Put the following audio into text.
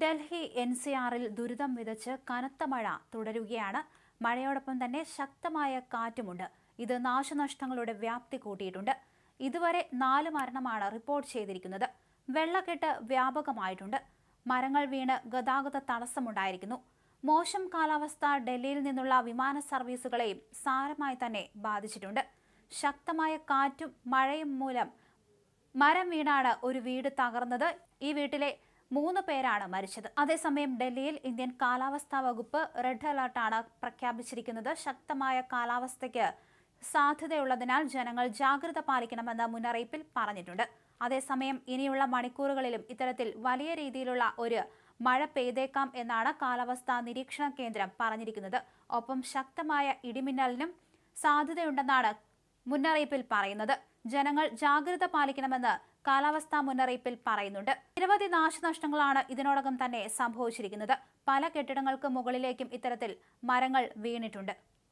Delhi N C ആറിൽ ദുരിതം വിതച്ച് കനത്ത മഴ തുടരുകയാണ്. മഴയോടൊപ്പം തന്നെ ശക്തമായ കാറ്റുമുണ്ട്. ഇത് നാശനഷ്ടങ്ങളുടെ വ്യാപ്തി കൂട്ടിയിട്ടുണ്ട്. ഇതുവരെ നാല് മരണമാണ് റിപ്പോർട്ട് ചെയ്തിരിക്കുന്നത്. വെള്ളക്കെട്ട് വ്യാപകമായിട്ടുണ്ട്. മരങ്ങൾ വീണ് ഗതാഗത തടസ്സമുണ്ടായിരിക്കുന്നു. മോശം കാലാവസ്ഥ ഡൽഹിയിൽ നിന്നുള്ള വിമാന സർവീസുകളെയും സാരമായി തന്നെ ബാധിച്ചിട്ടുണ്ട്. ശക്തമായ കാറ്റും മഴയും മൂലം മരം വീണാണ് ഒരു വീട് തകർന്നത്. ഈ വീട്ടിലെ മൂന്ന് പേരാണ് മരിച്ചത്. അതേസമയം ഡൽഹിയിൽ ഇന്ത്യൻ കാലാവസ്ഥാ വകുപ്പ് റെഡ് അലർട്ടാണ് പ്രഖ്യാപിച്ചിരിക്കുന്നത്. ശക്തമായ കാലാവസ്ഥയ്ക്ക് സാധ്യതയുള്ളതിനാൽ ജനങ്ങൾ ജാഗ്രത പാലിക്കണമെന്ന് മുന്നറിയിപ്പിൽ പറഞ്ഞിട്ടുണ്ട്. അതേസമയം ഇനിയുള്ള മണിക്കൂറുകളിലും ഇത്തരത്തിൽ വലിയ രീതിയിലുള്ള ഒരു മഴ പെയ്തേക്കാം എന്നാണ് കാലാവസ്ഥാ നിരീക്ഷണ കേന്ദ്രം പറഞ്ഞിരിക്കുന്നത്. ഒപ്പം ശക്തമായ ഇടിമിന്നലിനും സാധ്യതയുണ്ടെന്നാണ് മുന്നറിയിപ്പിൽ പറയുന്നത്. ജനങ്ങൾ ജാഗ്രത പാലിക്കണമെന്ന് കാലാവസ്ഥാ മുന്നറിയിപ്പിൽ പറയുന്നുണ്ട്. നിരവധി നാശനഷ്ടങ്ങളാണ് ഇതിനോടകം തന്നെ സംഭവിച്ചിരിക്കുന്നത്. പല കെട്ടിടങ്ങൾക്ക് മുകളിലേക്കും ഇത്തരത്തിൽ മരങ്ങൾ വീണിട്ടുണ്ട്.